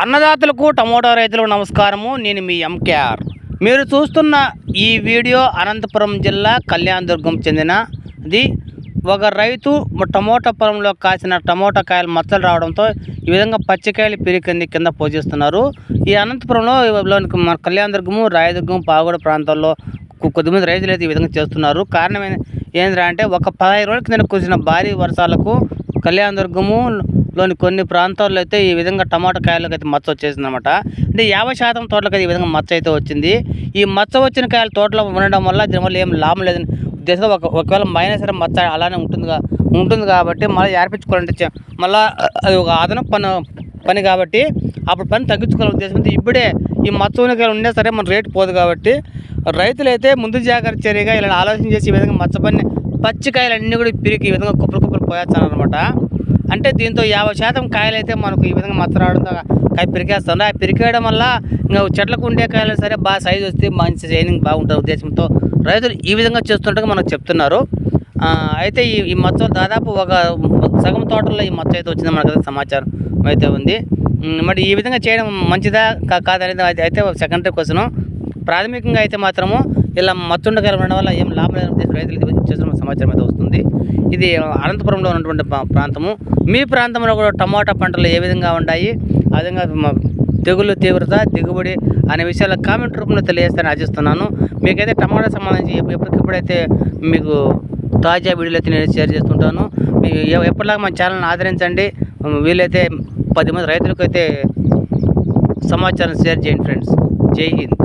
అన్నదాతలకు tomato రైతులకు నమస్కారము. నేను మీ ఎంకేఆర్. మీరు చూస్తున్న ఈ వీడియో అనంతపురం జిల్లా కళ్యాణదుర్గం చెందినది ఒక రైతు టమోటా పొలంలో కాసిన టమోటా కాయలు మచ్చలు రావడంతో ఈ విధంగా పచ్చికాయలు పిరికింది కింద పోషిస్తున్నారు ఈ అనంతపురంలో మన కళ్యాణ కళ్యాణదుర్గము రాయదుర్గం పాగోడ ప్రాంతాల్లో కొద్దిమంది రైతులు అయితే ఈ విధంగా చేస్తున్నారు. కారణం ఏంటంటే అంటే ఒక పదహైదు రోజుల కింద కురిసిన భారీ వర్షాలకు కళ్యాణదుర్గము లోని కొన్ని ప్రాంతాల్లో అయితే ఈ విధంగా టమాటా కాయలకు అయితే మచ్చ వచ్చేసింది అనమాట అంటే యాభై శాతం తోటలకు అయితే ఈ విధంగా మచ్చ అయితే వచ్చింది. ఈ మచ్చ వచ్చిన కాయలు తోటలో ఉండడం వల్ల దీనివల్ల ఏం లాభం లేదని ఉద్దేశంతో ఒక ఒకవేళ మైనస్ మచ్చ అలానే ఉంటుందిగా ఉంటుంది కాబట్టి మళ్ళీ ఏర్పించుకోవాలంటే మళ్ళీ అది ఒక అదనపు పని పని కాబట్టి అప్పుడు పని తగ్గించుకోవాలని ఉద్దేశంతో ఇప్పుడే ఈ మచ్చ ఉనికాయలు ఉన్నా సరే మన రేటు పోదు కాబట్టి రైతులైతే ముందు జాగ్రత్త చర్యగా ఇలా ఆలోచన చేసి ఈ విధంగా మచ్చ పని పచ్చికాయలు అన్నీ కూడా పిరికి ఈ విధంగా కుప్పలు కుప్పలు పోయేస్తాను అనమాట అంటే దీంతో యాభై శాతం కాయలు అయితే మనకు ఈ విధంగా మచ్చ రావడంతో కాయ పిరికేస్తుంది ఆ పిరికేయడం వల్ల ఇంకా చెట్లకు ఉండే కాయలు సరే బాగా సైజు వస్తే మంచి షైనింగ్ బాగుంటుంది ఉద్దేశంతో రైతులు ఈ విధంగా చేస్తుంటే మనకు చెప్తున్నారు. అయితే ఈ ఈ మచ్చ దాదాపు ఒక సగం తోటల్లో ఈ మచ్చ అయితే వచ్చింది మనకు సమాచారం అయితే ఉంది. మరి ఈ విధంగా చేయడం మంచిదా కా- కాదనేది అయితే- అయితే సెకండరీ క్వశ్చన్ ప్రాథమికంగా అయితే మాత్రము ఇలా మత్తుండకాయలు ఉండడం వల్ల ఏం లాభం లేని రైతులు చేస్తున్నాం సమాచారం అయితే వస్తుంది. ఇది అనంతపురంలో ఉన్నటువంటి ప్రాంతము. మీ ప్రాంతంలో కూడా టమాటా పంటలు ఏ విధంగా ఉన్నాయి ఆ విధంగా తెగులు తీవ్రత దిగుబడి అనే విషయాలు కామెంట్ రూపంలో తెలియజేస్తానని ఆశిస్తున్నాను. మీకైతే టమాటా సంబంధించి ఎప్పటికప్పుడైతే మీకు తాజా వీడియోలు అయితే నేను షేర్ చేస్తుంటాను. ఎప్పటిలాగా మా ఛానల్ని ఆదరించండి. వీలైతే పది మంది రైతులకైతే సమాచారం షేర్ చేయండి ఫ్రెండ్స్. జై హింద్.